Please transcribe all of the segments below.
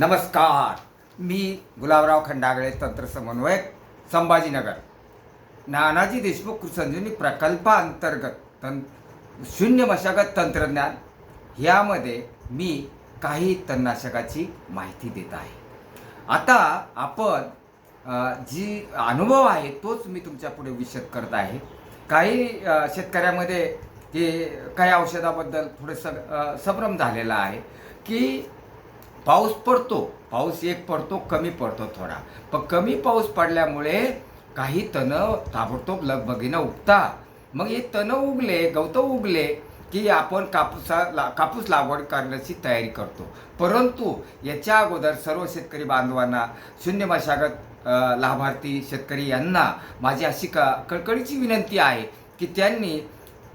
नमस्कार. मी गुलाबराव खंडागळे तंत्र समन्वयक संभाजीनगर. नानाजी देशमुख संजीवनी प्रकल्पाअंतर्गत तं शून्य मशागत तंत्रज्ञान. ह्यामध्ये मी काही तणनाशकाची माहिती देत आहे. आता आपण जी अनुभव आहे तोच मी तुमच्यापुढे विशद करत आहे. काही शेतकऱ्यामध्ये ते काही औषधाबद्दल थोडंसं सग संभ्रम झालेला आहे की पाऊस पडतो पाऊस एक पडतो कमी पडतो थोडा. पण कमी पाऊस पडल्यामुळे काही तण ताबडतोब लगबगीनं उगता. मग हे तण उगले गवतं उगले की आपण कापूसा ला कापूस लागवड करण्याची तयारी करतो. परंतु याच्या अगोदर सर्व शेतकरी बांधवांना शून्य मशागत लाभार्थी शेतकरी यांना माझी अशी का कळकळीची विनंती आहे की त्यांनी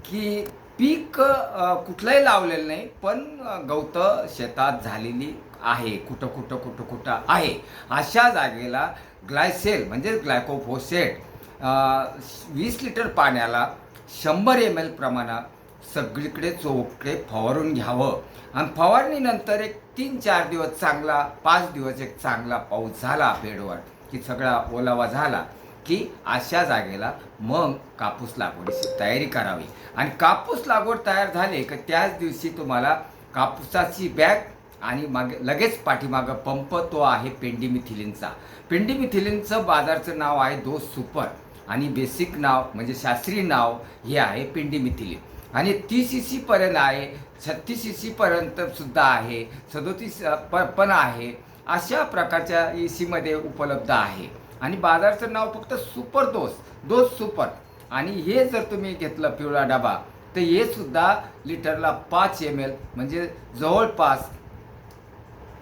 की पीक कुठलंही लावलेलं नाही पण गवतं शेतात झालेली आहे कुठं कुठं कुठं कुठं आहे. अशा जागेला ग्लायसेल म्हणजेच ग्लायकोफोसेट वीस लिटर पाण्याला शंभर एम एल प्रमाणात सगळीकडे चोकडे फवारून घ्यावं. आणि फवारणीनंतर एक तीन चार दिवस चांगला पाच दिवस एक चांगला पाऊस झाला बेडवर की सगळा ओलावा झाला की अशा जागेला मग कापूस लागवडीची तयारी करावी. आणि कापूस लागवड तयार झाले की त्याच दिवशी तुम्हाला कापूसाची बॅग आणि मागे लगेच पाठीमागं पंप तो आहे पेंडीमिथिलिनचा. पेंडीमिथिलिनचं बाजारचं नाव आहे दो सुपर. आणि बेसिक नाव म्हणजे शास्त्रीय नाव हे आहे पेंडीमिथिलिन. आणि तीस सी सीपर्यंत आहे छत्तीस सी सीपर्यंत सुद्धा आहे सदोतीस प पण आहे अशा प्रकारच्या ई सीमध्ये उपलब्ध आहे. आणि बाजारचं नाव फक्त सुपर दोस दोस सुपर. आणि हे जर तुम्ही घेतलं पिवळा डबा तर हे सुद्धा लिटरला पाच एम एल म्हणजे जवळपास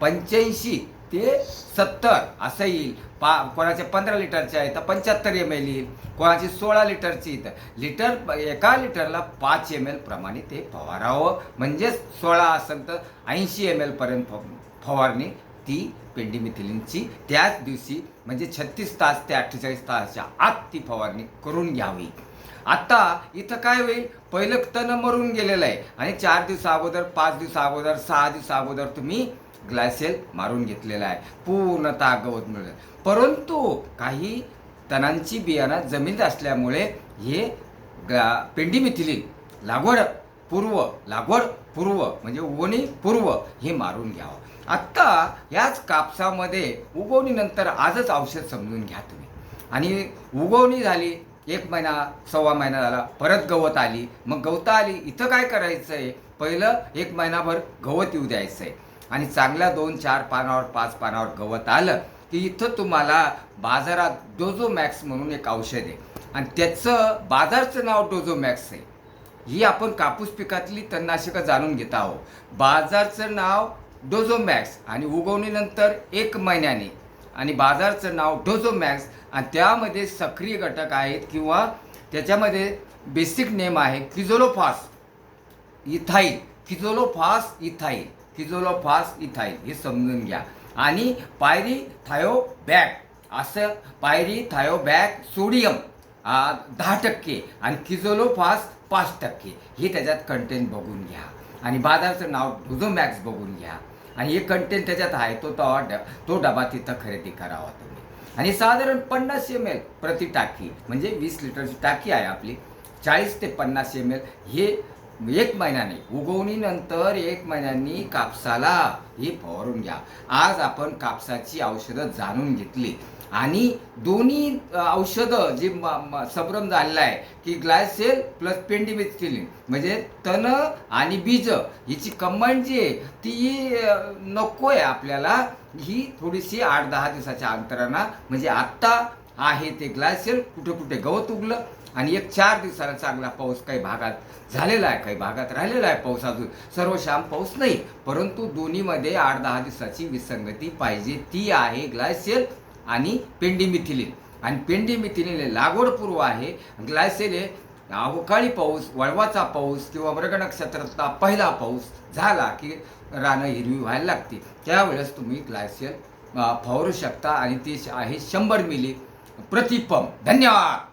पंच्याऐंशी ते सत्तर असं येईल. पा कोणाचे पंधरा लिटरचे आहे तर पंच्याहत्तर एम एल येईल. कोणाची सोळा लिटरची तर लिटर एका लिटरला पाच एम एल प्रमाणे ते फवारावं. म्हणजेच सोळा असेल तर ऐंशी एम एलपर्यंत फवारणी ती पेंडीमिथिलिनची त्याच दिवशी म्हणजे छत्तीस तास ते अठ्ठेचाळीस तासाच्या आत ती फवारणी करून घ्यावी. आता इथं काय होईल? पहिलं तण मरून गेलेलं आहे. आणि चार दिवसा अगोदर पाच दिवसा अगोदर सहा दिवसा अगोदर तुम्ही ग्लायसेल मारून घेतलेला आहे. पूर्णतः गवत मिळेल. परंतु काही तणांची बियाणं जमीन असल्यामुळे हे ग्ला पेंडीमिथिलिन लागवड पूर्व लागवड पूर्व म्हणजे उगवणी पूर्व हे मारून घ्यावं. आत्ता याच कापसामध्ये उगवणीनंतर आजच औषध समजून घ्या तुम्ही. आणि उगवणी झाली एक महिना सव्वा महिना झाला परत गवत आली मग गवत आली इथं काय करायचं आहे पहिलं एक महिनाभर गवत येऊ द्यायचं आहे आणि चांगल्या दोन चार पानावर पाच पानावर गवत आलं की इथं तुम्हाला बाजारात डोझो मॅक्स म्हणून एक औषध आहे. आणि त्याचं बाजारचं नाव डोझो मॅक्स आहे. ही आपण कापूस पिकातली तणनाशकं जाणून घेत आहोत. बाजारचं नाव डोझोमॅक्स आणि उगवणीनंतर एक महिन्याने. आणि बाजारचं नाव डोझोमॅक्स आणि त्यामध्ये सक्रिय घटक आहेत किंवा त्याच्यामध्ये बेसिक नेम आहे quizalofop ethyl quizalofop ethyl quizalofop ethyl हे समजून घ्या. आणि पायरी थायोबॅक असं पायरी थायोबॅक सोडियम दहा टक्के. आणि किझोलोफास पाच टक्के. हे त्याच्यात कंटेंट बघून घ्या. आणि बाजारचं नाव डुझोमॅक्स बघून घ्या. आणि हे कंटेंट त्याच्यात आहे तो तो तो डबा तिथं खरेदी करावा तुम्ही. आणि साधारण पन्नास एम एल प्रति टाकी म्हणजे वीस लिटरची टाकी आहे आपली. चाळीस ते पन्नास एम एल हे एक महिन्याने उगवणीनंतर एक महिन्यांनी कापसाला हे फवारून घ्या. आज आपण कापसाची औषधं जाणून घेतली. आणि दोन्ही औषधं जे संभ्रम झालेला आहे की ग्लायसेल प्लस पेंडिमिथिलिन म्हणजे तण आणि बीज हिची कंबाईन जी आहे ती नको आहे आपल्याला. ही थोडीशी आठ दहा दिवसाच्या अंतरानं म्हणजे आत्ता आहे ते ग्लायसेल कुठे कुठे गवत उगलं आणि एक चार दिवसाला चांगला पाऊस काही भागात झालेला आहे काही भागात राहिलेला आहे पाऊस अजून. सर्वश्याम पाऊस नाही परंतु दोन्हीमध्ये आठ दहा दिवसाची विसंगती पाहिजे ती आहे ग्लायसेल आणि पेंडीमिथिलिन. आणि पेंडीमिथिलिन हे लागवडपूर्व आहे ग्लायसेल हे अवकाळी पाऊस वळवाचा पाऊस किंवा मृग पहिला पाऊस झाला की रानं हिरवी व्हायला लागते. त्यावेळेस तुम्ही ग्लायसेल फवरू फवारू शकता आणि ती आहे शंभर मिली प्रतिपंप धन्यवाद!